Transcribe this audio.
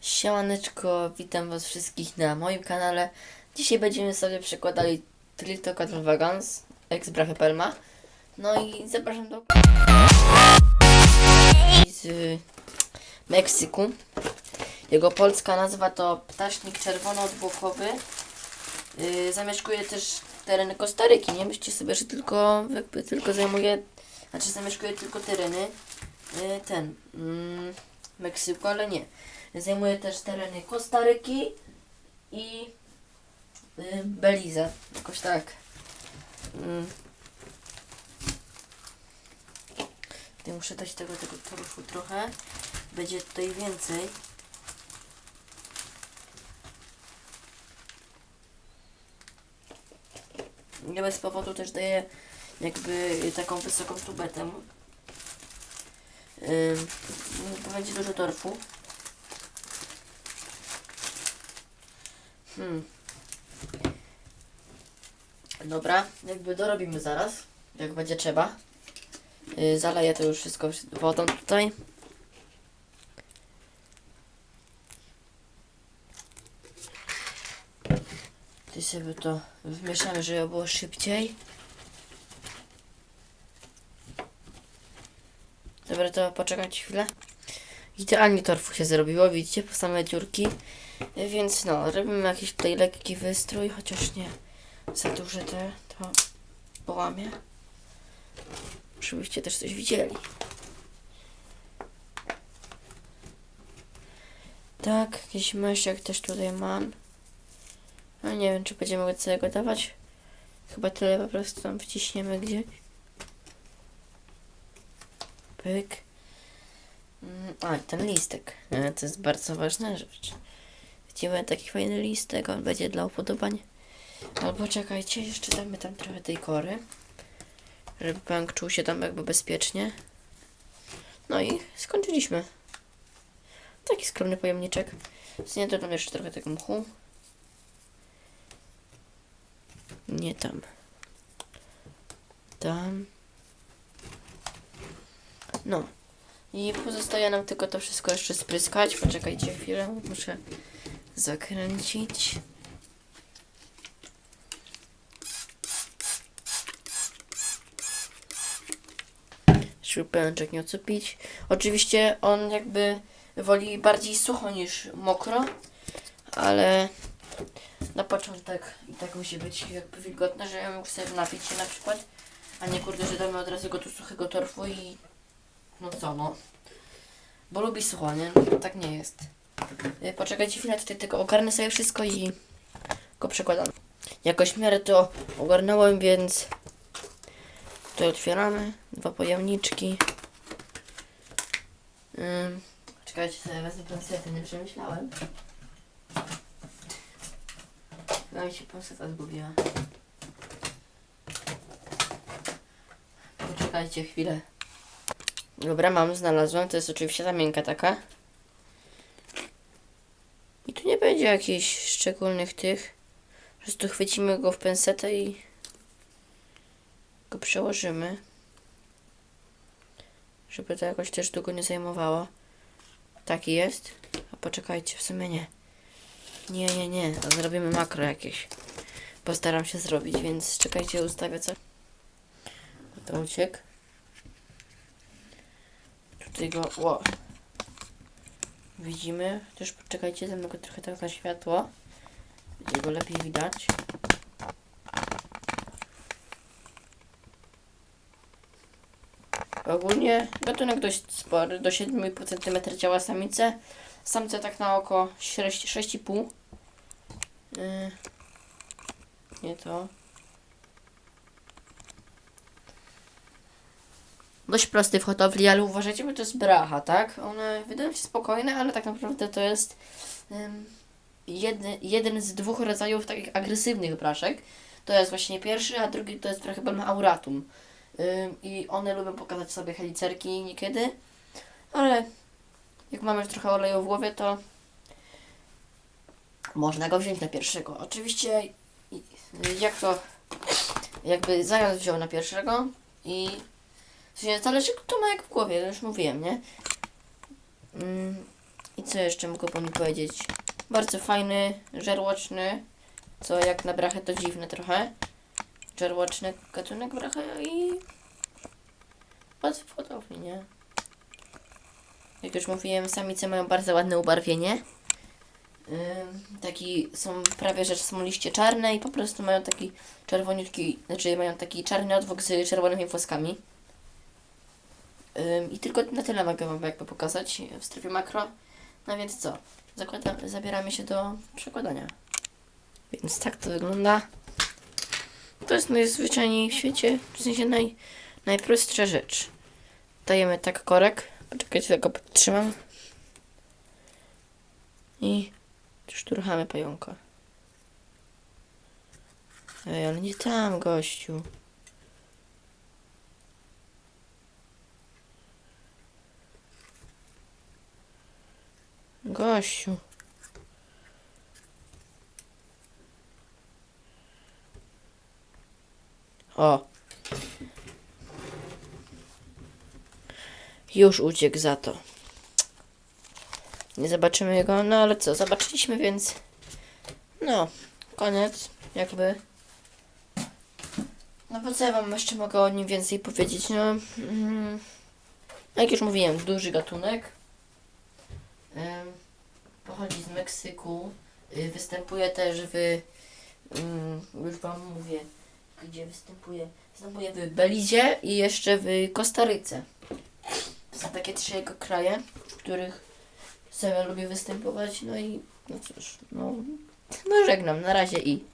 Siemaneczko, witam was wszystkich na moim kanale. Dzisiaj będziemy sobie przekładali Trilto Cattle Wagons ex Brachy Pelma. No i zapraszam do z Meksyku. Jego polska nazwa to ptasznik czerwono-odbłokowy. Yy, zamieszkuje też tereny Kostaryki. Nie myślcie sobie, że tylko jakby tylko zajmuje, znaczy zamieszkuje tylko tereny yy, ten mm, Meksyku, ale nie. Zajmuje też tereny Kostaryki i y, Belize. Jakoś tak. Mm. Tutaj muszę dać tego, tego torfu trochę. Będzie tutaj więcej. Nie bez powodu też daję jakby taką wysoką tubę temu. To będzie dużo torfu. Hmm. Dobra, jakby dorobimy zaraz, jak będzie trzeba. Yy, zaleję to już wszystko wodą tutaj. Tutaj sobie to wmieszamy, żeby było szybciej. Dobra, to poczekajcie chwilę. Idealnie torfu się zrobiło, widzicie, po same dziurki. Y, Więc no, robimy jakiś tutaj lekki wystrój, chociaż nie za duże te, to połamie. Żebyście też coś widzieli. Tak, jakiś myszek też tutaj mam. No nie wiem, czy będziemy mogli całego dawać. Chyba tyle po prostu tam wciśniemy gdzieś. Pyk. A, i ten listek. E, To jest bardzo ważna rzecz. Widzimy taki fajny listek, on będzie dla upodobań. Albo czekajcie, jeszcze damy tam trochę tej kory. Żeby bank czuł się tam jakby bezpiecznie. No i skończyliśmy. Taki skromny pojemniczek. Nie dodam jeszcze trochę tego mchu. Nie tam. Tam. No. I pozostaje nam tylko to wszystko jeszcze spryskać. Poczekajcie chwilę, muszę zakręcić. Pęczek nie ocupić. Oczywiście on jakby woli bardziej sucho niż mokro, ale na początek i tak musi być jakby wilgotne, że ja mógł sobie napić się na przykład, a nie kurde, że damy od razu go tu suchego torfu i no co no. Bo lubi sucho, nie? Tak nie jest. Y, Poczekajcie chwilę, tutaj tylko ogarnę sobie wszystko i go przekładam. Jakoś miarę to ogarnąłem, więc tutaj otwieramy dwa pojemniczki. Ym, czekajcie, sobie wezmę pensetę, nie przemyślałem. Chyba mi się penseta zgubiła. Poczekajcie chwilę. Dobra, mam, znalazłem. To jest oczywiście ta miękka taka. I tu nie będzie jakichś szczególnych tych. Po prostu chwycimy go w pensetę i go przełożymy. Żeby to jakoś też długo nie zajmowało. Taki jest. A poczekajcie, w sumie nie. Nie, nie, nie. A zrobimy makro jakieś. Postaram się zrobić, więc czekajcie, ustawię co. To uciekł. Tutaj go, ło. Widzimy. Też poczekajcie, dam go trochę tak na światło. Będzie go lepiej widać. Ogólnie gatunek dość spory, do 7,5 cm ciała samice. Samce tak na oko 6,5 yy, Nie to. Dość prosty w hodowli, ale uważajcie, bo to jest bracha, tak? One wydają się spokojne, ale tak naprawdę to jest um, jedny, jeden z dwóch rodzajów takich agresywnych braszek. To jest właśnie pierwszy, a drugi to jest chyba auratum. Ym, I one lubią pokazać sobie helicerki niekiedy, ale jak mamy już trochę oleju w głowie, to można go wziąć na pierwszego. Oczywiście jak to jakby zając wziął na pierwszego i sensie zależy kto ma jak w głowie, to już mówiłem, nie? Mm, I co jeszcze mogę panu powiedzieć? Bardzo fajny, żarłoczny, co jak na brachę to dziwne trochę. Żarłoczny gatunek brachy i bardzo podobnie, nie? Jak już mówiłem, samice mają bardzo ładne ubarwienie. Ym, taki są prawie że są liście czarne i po prostu mają taki czerwoniutki, znaczy mają taki czarny odwóg z czerwonymi włoskami. I tylko na tyle mogę Wam jakby pokazać w strefie makro. No więc co? Zakładam, zabieramy się do przekładania. Więc tak to wygląda. To jest najzwyczajniej w świecie, w sensie naj, najprostsza rzecz. Dajemy tak korek. Poczekajcie, tylko podtrzymam. I szturchamy pająka. Ej, ale nie tam, gościu. Gościu. O. Już uciekł za to. Nie zobaczymy jego, no ale co, zobaczyliśmy, więc no, koniec, jakby. No po co ja wam jeszcze mogę o nim więcej powiedzieć, no. Mm, jak już mówiłem, duży gatunek. Pochodzi z Meksyku. Y, występuje też w, ym, już wam mówię, gdzie występuje. Występuje w Belizie i jeszcze w Kostaryce. To są takie trzy jego kraje, w których sobie lubię występować. No i no cóż, no, no żegnam, na razie i